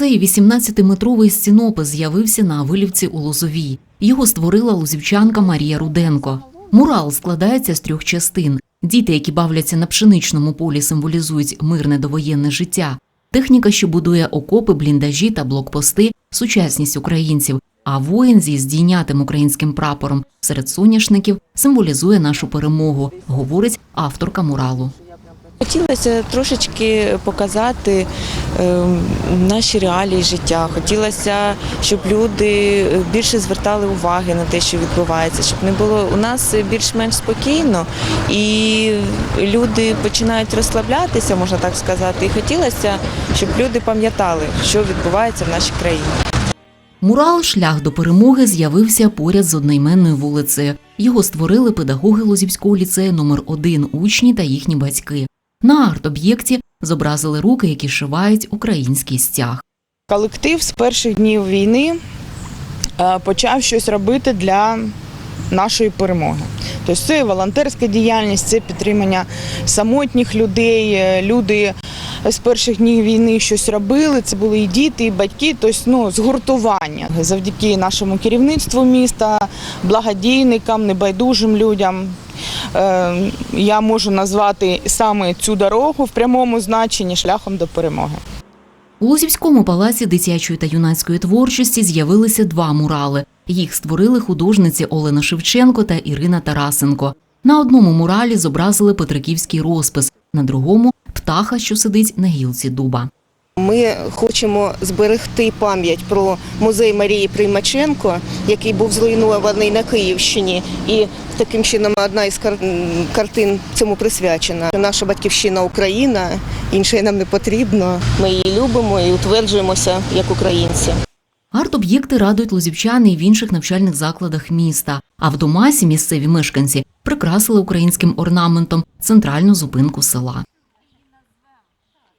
Цей 18-метровий стінопис з'явився на вилівці у Лозовій. Його створила лузівчанка Марія Руденко. Мурал складається з трьох частин. Діти, які бавляться на пшеничному полі, символізують мирне довоєнне життя. Техніка, що будує окопи, бліндажі та блокпости, сучасність українців. А воїн зі здійнятим українським прапором серед соняшників символізує нашу перемогу, говорить авторка муралу. Хотілося трошечки показати е, наші реалії життя. Хотілося, щоб люди більше звертали уваги на те, що відбувається, щоб не було у нас більш-менш спокійно, і люди починають розслаблятися, можна так сказати. І хотілося, щоб люди пам'ятали, що відбувається в нашій країні. Мурал Шлях до перемоги з'явився поряд з одноіменною вулицею. Його створили педагоги Лозівського ліцею номер 1 учні та їхні батьки. На арт-об'єкті зобразили руки, які шивають український стяг. Колектив з перших днів війни е, почав щось робити для нашої перемоги. Тобто це волонтерська діяльність, це підтримання самотніх людей. Е, Люди з перших днів війни щось робили. Це були і діти, і батьки, тобто ну, згуртування. Завдяки нашому керівництву міста, благодійникам, небайдужим людям. Е, Я можу назвати саме цю дорогу в прямому значенні шляхом до перемоги. У Лозівському палаці дитячої та юнацької творчості з'явилися два мурали. Їх створили художниці Олена Шевченко та Ірина Тарасенко. На одному муралі зобразили Петриківський розпис, на другому птаха, що сидить на гілці дуба. Ми хочемо зберегти пам'ять про музей Марії Приймаченко, який був зруйнований на Київщині, і таким чином одна із кар- картин цьому присвячена. Наша батьківщина Україна, інше нам не потрібно. Ми її любимо і утверджуємося як українці. Арт-об'єкти радують лозівчани і в інших навчальних закладах міста. А в Домасі місцеві мешканці прикрасили українським орнаментом центральну зупинку села.